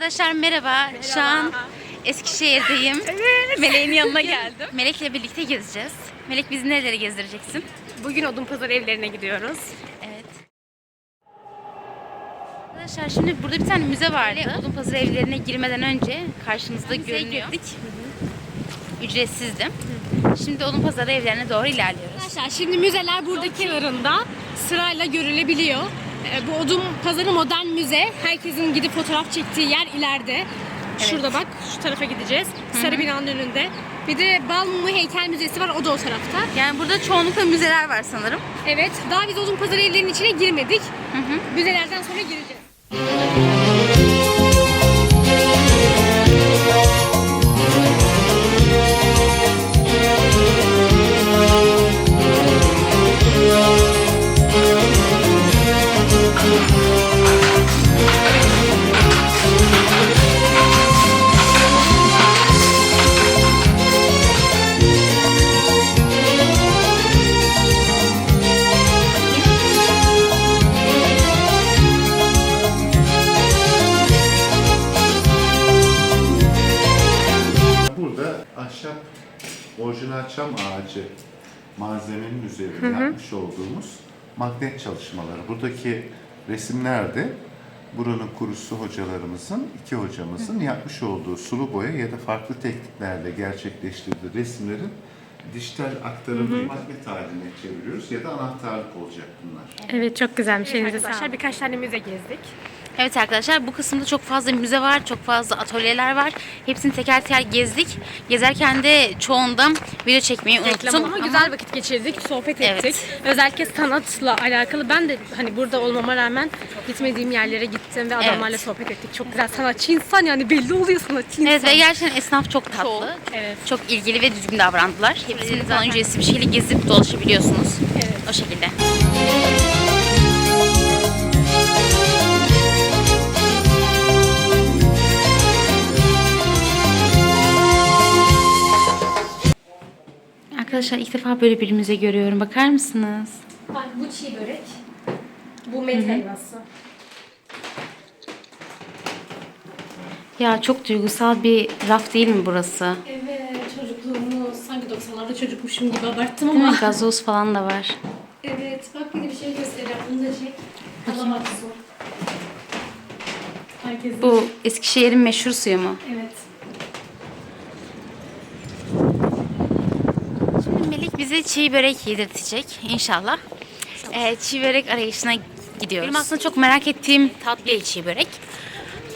Arkadaşlar merhaba. Şu an Eskişehir'deyim. Meleğin yanına geldim. Melek'le birlikte gezeceğiz. Melek bizi nerelere gezdireceksin? Bugün Odunpazarı evlerine gidiyoruz. Evet. Arkadaşlar şimdi burada bir tane müze vardı. Odunpazarı evlerine girmeden önce karşımızda görünüyor. Ücretsizdi. Şimdi Odunpazarı evlerine doğru ilerliyoruz. Arkadaşlar şimdi müzeler burada kenarında sırayla görülebiliyor. Ee, Bu Odunpazarı Modern Müze. Herkesin gidip fotoğraf çektiği yer ileride. Şurada bak, şu tarafa gideceğiz. Sarı binanın önünde. Bir de Balmumu Heykel Müzesi var, o da o tarafta. Yani burada çoğunlukla müzeler var sanırım. Evet, daha biz Odunpazarı evlerinin içine girmedik. Müzelerden sonra gireceğiz. Olduğumuz magnet çalışmaları. Buradaki resimlerde buranın kurusu hocalarımızın, iki hocamızın yapmış olduğu sulu boya ya da farklı tekniklerle gerçekleştirdiği resimlerin dijital aktarımını magnet haline çeviriyoruz ya da anahtarlık olacak bunlar. Evet, çok güzelmiş. Elinize sağlık. Birkaç tane müze gezdik. Evet arkadaşlar bu kısımda çok fazla müze var, çok fazla atölyeler var. Hepsini teker teker gezdik. Gezerken de çoğundan video çekmeyi Reklam unuttum. ama güzel vakit geçirdik, sohbet Evet. ettik. Özellikle sanatla alakalı ben de hani burada olmama rağmen gitmediğim yerlere gittim ve adamlarla Evet. sohbet ettik. Çok güzel sanatçı insan yani belli oluyor sanatçı insan. Evet ve gerçekten esnaf çok tatlı. Evet. Çok ilgili ve düzgün davrandılar. Hepsini zaten ücretsiz bir şeyle gezip dolaşabiliyorsunuz. Evet. O şekilde. Arkadaşlar ilk defa böyle bir müze görüyorum. Bakar mısınız? Bak bu çiğ börek. Bu met helvası. Ya çok duygusal bir raf değil mi burası? Evet çocukluğumu sanki 90'larda çocukmuşum gibi abarttım Değil mi? ama. Gazoz falan da var. Evet bak bir de bir şey göstereceğim. Bunu da çek. Kalamak su. Herkes Bu Eskişehir'in meşhur suyu mu? Evet. Şimdi Bize çiğ börek yedirtecek inşallah. Ee, çiğ börek arayışına gidiyoruz. Benim aslında çok merak ettiğim tatlı değil çiğ börek.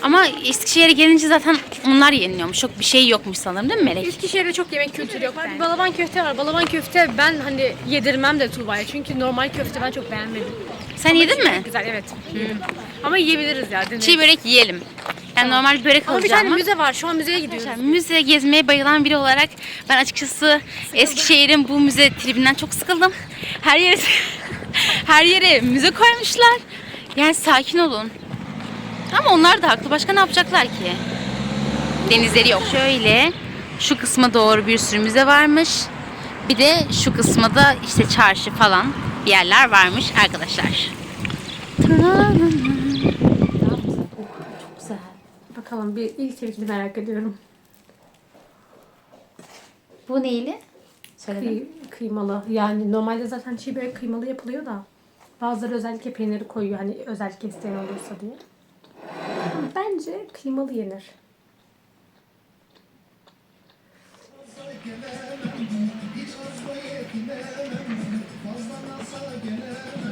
Ama Eskişehir'e gelince zaten onlar yeniliyormuş. Çok bir şey yokmuş sanırım değil mi Melek? Eskişehir'de çok yemek kültürü yok. Bir balaban köfte var. Balaban köfte ben hani yedirmem de Tuğba'ya. Çünkü normal köfte ben çok beğenmedim. Sen yedin mi? Güzel evet. yedim. Ama yiyebiliriz ya. deneriz. Çiğ börek yiyelim. Yani normal börek Ama bir alacağım tane müze var. Şu an müzeye gidiyoruz. Arkadaşlar, Müze gezmeye bayılan biri olarak ben açıkçası Eskişehir'in bu müze tribinden çok sıkıldım. Her yere her yere müze koymuşlar. Yani sakin olun. Ama onlar da haklı. Başka ne yapacaklar ki? Denizleri yok. Şöyle şu kısma doğru bir sürü müze varmış. Bir de şu kısma da işte çarşı falan bir yerler varmış arkadaşlar. Bakalım bir ilk tepkini merak ediyorum. Bu neyli? Kıy- kıymalı. Yani normalde zaten çiğ börek kıymalı yapılıyor da bazıları özellikle peyniri koyuyor hani özellikle isteyen olursa diye. Bence kıymalı yenir. Arkadaşlar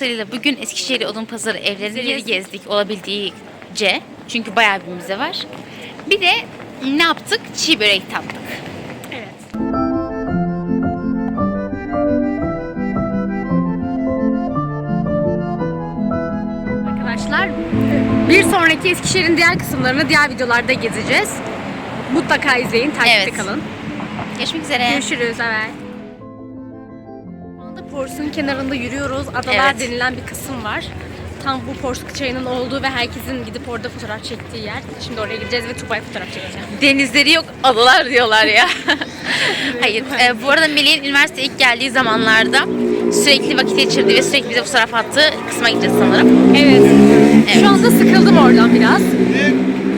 hatlarıyla bugün Eskişehir Odunpazarı evlerini gezdik olabildiğince. Çünkü bayağı bir müze var. Bir de ne yaptık? Çiğ börek tattık. Evet. Arkadaşlar bir sonraki Eskişehir'in diğer kısımlarını diğer videolarda gezeceğiz. Mutlaka izleyin, takipte Evet. kalın. Görüşmek üzere. Görüşürüz evet. Porsuk'un kenarında yürüyoruz. Adalar Evet. denilen bir kısım var. Tam bu Porsuk çayının olduğu ve herkesin gidip orada fotoğraf çektiği yer. Şimdi oraya gideceğiz ve Tuba'ya fotoğraf çekeceğim. Denizleri yok, adalar diyorlar ya. Hayır. e, bu arada Melih'in üniversite ilk geldiği zamanlarda sürekli vakit geçirdiği ve sürekli bize fotoğraf attığı kısma gideceğiz sanırım. Evet. Evet. Şu anda sıkıldım oradan biraz.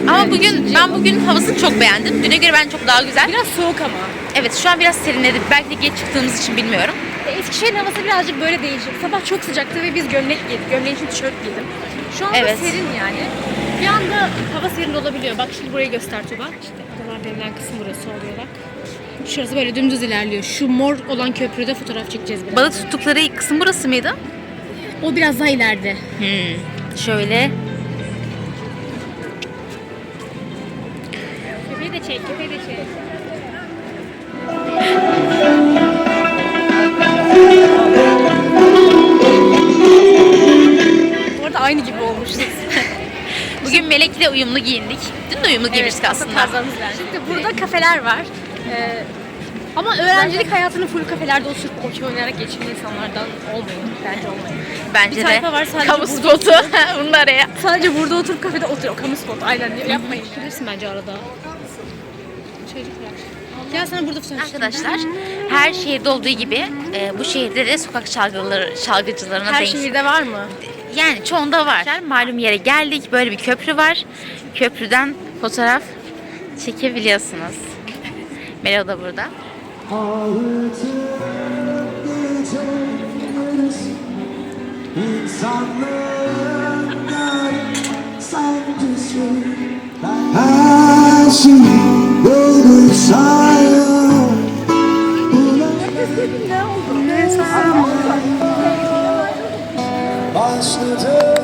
Ama bugün ben bugün havasını çok beğendim. Düne göre ben çok daha güzel. Biraz soğuk ama. Evet şu an biraz serinledi. Belki de geç çıktığımız için bilmiyorum. Eskişehir'in havası birazcık böyle değişik. Sabah çok sıcaktı ve biz gömlek giydik. Gömleğin için tişört giydim. Şu anda Evet. serin yani. Bir anda hava serin olabiliyor. Bak şimdi burayı göster Tuba. İşte adalar denilen kısım burası oluyor bak. Şurası böyle dümdüz ilerliyor. Şu mor olan köprüde fotoğraf çekeceğiz biraz. Balık tuttukları kısım burası mıydı? O biraz daha ileride. Hmm. Şöyle. Köpeği de çek, köpeği de çek. Aynı gibi olmuşuz. Bugün Melek'le uyumlu giyindik. Dün de uyumlu giymiştik aslında. Şimdi burada kafeler var. Ee, ama öğrencilik hayatını full kafelerde oturup okey oynayarak geçiren insanlardan olmayın. Bence olmayın. Bence Bir de. tayfa var sadece Kamu burada spotu. Bunun araya. Sadece burada oturup kafede oturuyor. Kamu spot aynen diyor. Yapmayın. Bilirsin bence arada. Çocuklar. Gel sana burada fotoğraf Arkadaşlar her şehirde olduğu gibi e, bu şehirde de sokak çalgıları, çalgıcılarına Her denk şehirde var mı? Yani çoğunda var. Malum yere geldik. Böyle bir köprü var. Köprüden fotoğraf çekebiliyorsunuz. Melo da burada. Golden silence. Başladı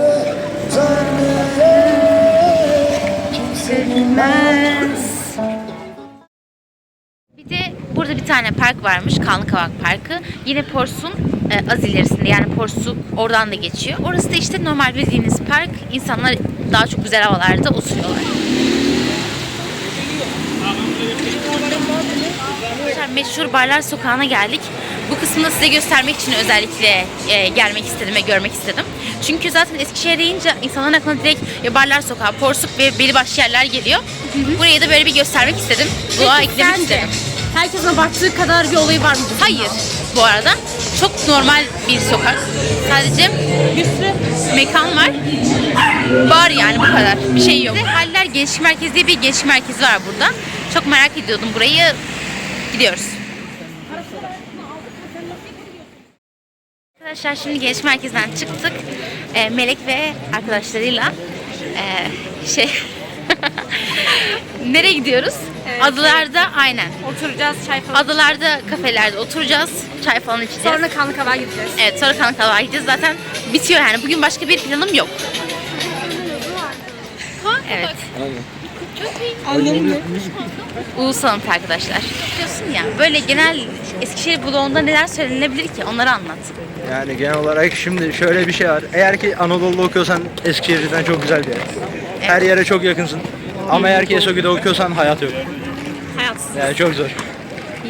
Bir de burada bir tane park varmış. Kanlıkavak Parkı. Yine Porsuk'un e, az ilerisinde yani Porsuk oradan da geçiyor. Orası da işte normal bildiğiniz park. İnsanlar daha çok güzel havalarda oturuyorlar. Meşhur Barlar Sokağı'na geldik. Bu kısmını size göstermek için özellikle e, gelmek istedim ve görmek istedim. Çünkü zaten Eskişehir deyince insanların aklına direkt ya Barlar Sokağı, Porsuk ve belli başlı yerler geliyor. Burayı da böyle bir göstermek istedim. Buna eklemek Sence istedim. herkesin abarttığı kadar bir olayı var mı? Hayır bu arada. Çok normal bir sokak. Sadece bir sürü mekan var. Var yani bu kadar. Bir şey yok. Haller Gençlik Merkezi diye bir gençlik merkezi var burada. Çok merak ediyordum burayı. Gidiyoruz. Arkadaşlar şimdi gençlik merkezden çıktık. Ee, Melek ve arkadaşlarıyla ee, şey nereye gidiyoruz? Adalarda aynen. Oturacağız çay falan. Adalarda, kafelerde oturacağız. Çay falan içeceğiz. Sonra kanlı kavağa gideceğiz. Evet sonra Kanakalı'ya gideceğiz. Zaten bitiyor yani. Bugün başka bir planım yok. Evet. Ulusal arkadaşlar. Biliyorsun ya böyle genel Eskişehir bloğunda neler söylenebilir ki? Onları anlat. Yani genel olarak şimdi şöyle bir şey var. Eğer ki Anadolu'da okuyorsan Eskişehir'den çok güzel bir yer. Her yere çok yakınsın. Ama eğer ki Esogi'de okuyorsan hayat yok. Hayatsız. Yani çok zor.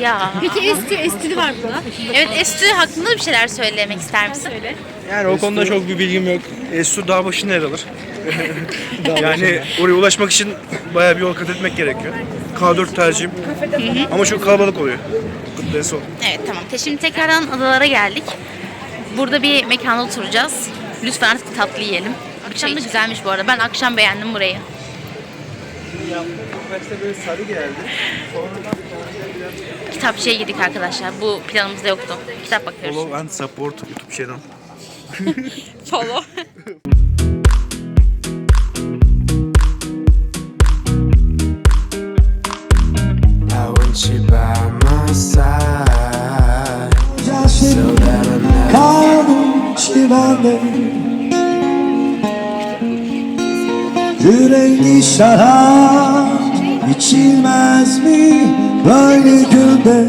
Ya. Peki Esti, Esti var burada. Evet Estü hakkında bir şeyler söylemek ister misin? Söyle. Yani o konuda çok bir bilgim yok. Esu dağ başında yer alır. yani oraya ulaşmak için bayağı bir yol kat etmek gerekiyor. K4 tercihim. Ama çok kalabalık oluyor. Kutlayası ol. Evet tamam. Te- Şimdi tekrardan adalara geldik. Burada bir mekanda oturacağız. Lütfen artık tatlı yiyelim. Akşam da güzelmiş bu arada. Ben akşam beğendim burayı. Üniversite böyle sarı geldi. Kitapçıya girdik arkadaşlar. Bu planımızda yoktu. Kitap bakıyoruz. Follow and support YouTube channel. Follow. Demli şarap içilmez mi böyle günde?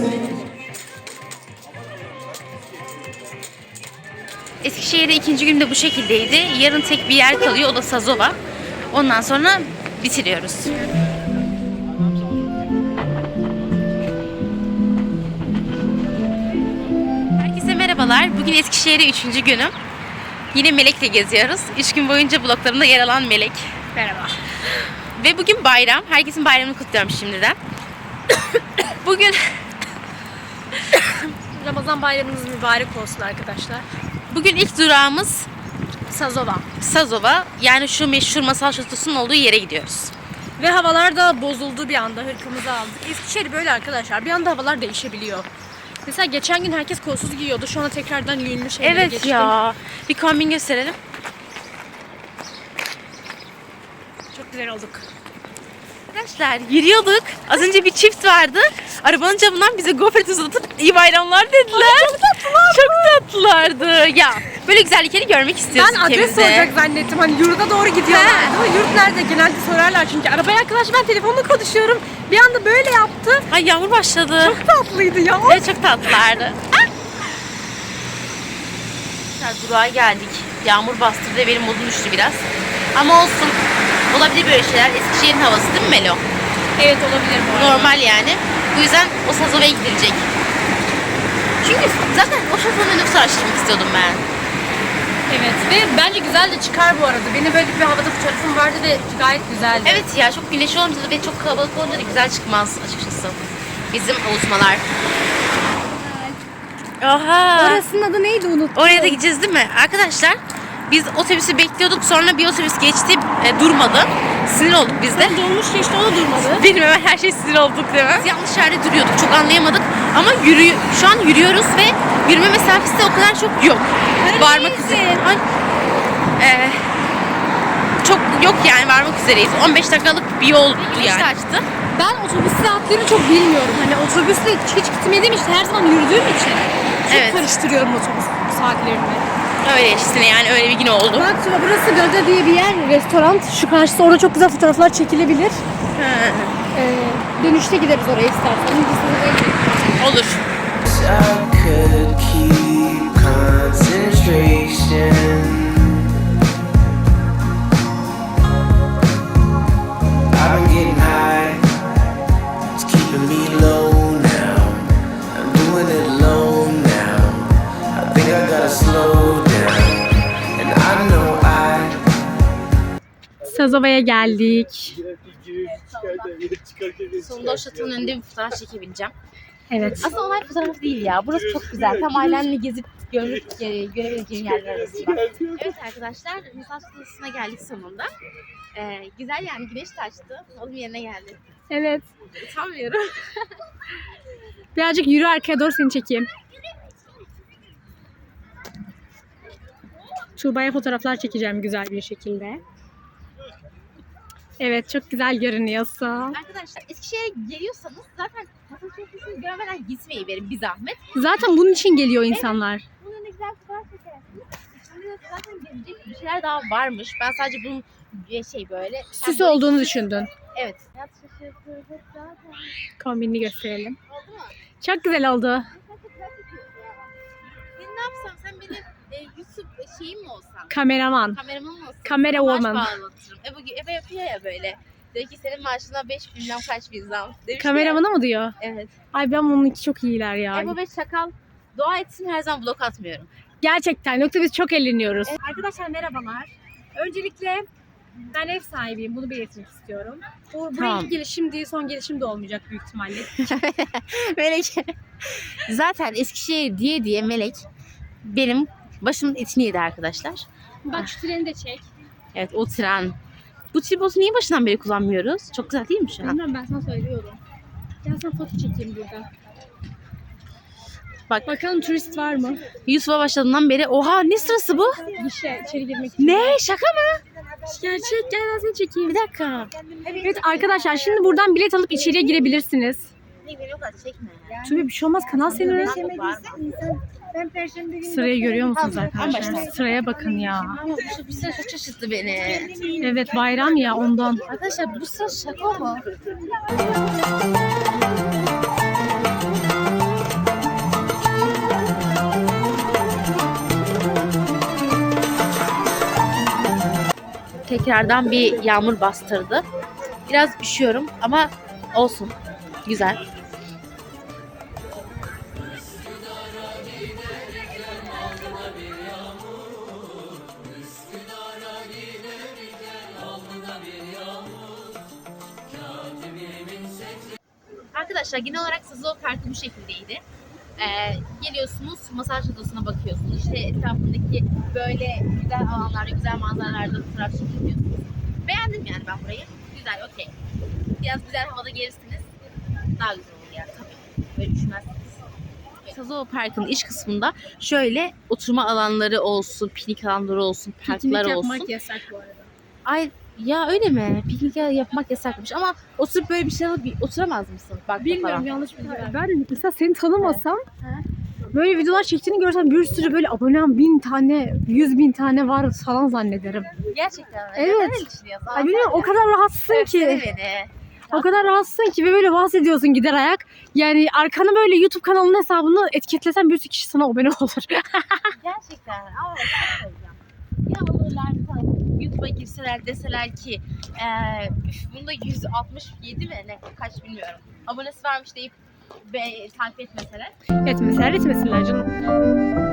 Eskişehir'de ikinci gün de bu şekildeydi. Yarın tek bir yer kalıyor o da Sazova. Ondan sonra bitiriyoruz. Herkese merhabalar. Bugün Eskişehir'e üçüncü günüm. Yine Melek'le geziyoruz. Üç gün boyunca bloklarımda yer alan Melek. Merhaba. Ve bugün bayram. Herkesin bayramını kutluyorum şimdiden. bugün Ramazan bayramınız mübarek olsun arkadaşlar. bugün ilk durağımız Sazova. Sazova. Yani şu meşhur masal şatosunun olduğu yere gidiyoruz. Ve havalar da bozuldu bir anda hırkamızı aldık. Eskişehir böyle arkadaşlar. Bir anda havalar değişebiliyor. Mesela geçen gün herkes kolsuz giyiyordu. Şu anda tekrardan yünlü şeylere Evet geçtim. ya. Bir kombin gösterelim. Çok güzel olduk. Arkadaşlar yürüyorduk. Az önce bir çift vardı. Arabanın camından bize gofret uzatıp iyi bayramlar dediler. çok tatlılar. Çok tatlılardı. Ya böyle güzellikleri görmek istiyoruz Ben adres ülkemizde. soracak zannettim. Hani yurda doğru gidiyorlar. Ama yurt nerede? Genelde sorarlar çünkü. Arabaya arkadaş ben telefonla konuşuyorum. Bir anda böyle yaptı. Ay yağmur başladı. Çok tatlıydı ya. Evet çok tatlılardı. Arkadaşlar durağa geldik. Yağmur bastırdı ve benim modum düştü biraz. Ama olsun. Olabilir böyle şeyler. Eskişehir'in havası değil mi Melo? Evet olabilir bu arada. Normal yani. Bu yüzden o Sazova'ya gidilecek. Çünkü zaten o şoförün fotoğraf çekmek istiyordum ben. Evet ve bence güzel de çıkar bu arada. Benim böyle bir havada fotoğrafım vardı ve gayet güzeldi. Evet ya çok güneşli olunca ve çok kalabalık olunca da güzel çıkmaz açıkçası. Bizim avutmalar. Oha. Orasının adı neydi unuttum. Oraya da gideceğiz değil mi? Arkadaşlar biz otobüsü bekliyorduk sonra bir otobüs geçti e, durmadı. Sinir olduk biz de. Dolmuş geçti o da durmadı. Benim hemen her şey sinir olduk? Biz yanlış yerde duruyorduk çok anlayamadık ama yürü, şu an yürüyoruz ve yürüme mesafesi de o kadar çok yok. Varmak üzere. Ay. Ee, çok yok yani varmak üzereyiz. 15 dakikalık bir yol yani. açtı. Ben otobüs saatlerini çok bilmiyorum. Hani otobüsle hiç gitmediğim için her zaman yürüdüğüm için çok Evet. karıştırıyorum otobüs saatlerini. Öyle işte yani öyle bir gün oldu. Bak sonra burası Gaga diye bir yer, restoran. Şu karşısı orada çok güzel fotoğraflar çekilebilir. Ee, dönüşte gideriz oraya istersen. Olur. I could keep concentration. Sazova'ya geldik. Sonunda o şatonun önünde bir fotoğraf çekebileceğim. Evet. Aslında olay fotoğraf değil ya. Burası çok güzel. Tam ailemle gezip görüp e, görebileceğim yerler arasında. Evet arkadaşlar, misafir odasına geldik sonunda. Ee, güzel yani güneş de açtı. Oğlum yerine geldi. Evet. Utanmıyorum. Birazcık yürü arkaya doğru seni çekeyim. Tuğba'ya fotoğraflar çekeceğim güzel bir şekilde. Evet çok güzel görünüyorsun. Arkadaşlar Eskişehir'e geliyorsanız zaten Tatlı Köprüsü'nü görmeden gitmeyi verin bir zahmet. Zaten bunun için geliyor insanlar. Bunun önünde güzel fotoğraf çekersiniz. De zaten gelecek bir şeyler daha varmış. Ben sadece bunun bir şey böyle. Süs Sen olduğunu böyle- düşündün. Evet. Hayat zaten. Kombinini gösterelim. Oldu mu? Çok güzel oldu. Sen ne yapsam? Sen benim e, YouTube şeyim mi olsan? Kameraman. Kameraman mı olsan? Kamera Maaş woman. bağlatırım. Ebe, Ebe yapıyor ya böyle. Dedi ki senin maaşına 5 binden kaç bin zam. Demiş Kameramana mı diyor? Ya. Evet. Ay ben bununki çok iyiler ya. Ebe ve Çakal dua etsin her zaman blok atmıyorum. Gerçekten. Yoksa biz çok eğleniyoruz. Arkadaşlar merhabalar. Öncelikle ben ev sahibiyim. Bunu belirtmek istiyorum. Bu buraya Tamam. ilk gelişim değil, son gelişim de olmayacak büyük ihtimalle. Melek. Zaten Eskişehir diye diye Melek benim başımın etini yedi arkadaşlar. Bak şu treni de çek. Evet o tren. Bu tripodu niye başından beri kullanmıyoruz? Çok güzel değil mi şu an? Bilmiyorum ben sana söylüyorum. Gel sana foto çekeyim burada. Bak. Bakalım turist var mı? Yusuf'a başladığından beri oha ne sırası bu? Gişe içeri girmek için. Ne şaka mı? Gerçek gel ben seni çekeyim. Bir dakika. Evet arkadaşlar şimdi buradan bilet alıp içeriye girebilirsiniz. Ne o kadar çekme. Tabii bir şey olmaz kanal senin. Ben perşembe günü Sırayı görüyor musunuz arkadaşlar? Sıraya bakın ya. Ama bu şu bir sıra çok şaşırttı beni. Evet bayram ya ondan. Arkadaşlar bu sıra şaka mı? Tekrardan bir yağmur bastırdı. Biraz üşüyorum ama olsun. Güzel. Arkadaşlar genel olarak Sazol kartı bu şekildeydi. Ee, geliyorsunuz masaj odasına bakıyorsunuz. İşte etrafındaki böyle güzel alanlarda, güzel manzaralarda fotoğraf çekiliyorsunuz. Beğendim yani ben burayı. Güzel, okey. Biraz güzel havada gezdim. Daha güzel olur yani tabii. Böyle düşünmezsiniz. Sazol Park'ın iç kısmında şöyle oturma alanları olsun, piknik alanları olsun, parklar Piknik olsun. yapmak yasak bu arada. Ay ya öyle mi? Piknik yapmak yasakmış ama oturup böyle bir şey alıp bir oturamaz mısın? Parkta Bilmiyorum falan. yanlış bilgi ver. Ben mesela seni tanımasam böyle videolar çektiğini görsem bir sürü böyle abonem bin tane, yüz bin tane var falan zannederim. Gerçekten mi? Evet. Neden öyle düşünüyorsun? Ay bilmiyorum o kadar rahatsın Sevsene ki. beni. O kadar rahatsın ki ve böyle bahsediyorsun gider ayak. Yani arkanı böyle YouTube kanalının hesabını etiketlesen bir sürü kişi sana abone olur. Gerçekten ama şey söyleyeceğim. Ya olurlarsa YouTube'a girseler deseler ki eee üf, bunda 167 mi ne kaç bilmiyorum. Abonesi varmış deyip be, takip etmeseler. Etmeseler etmesinler canım.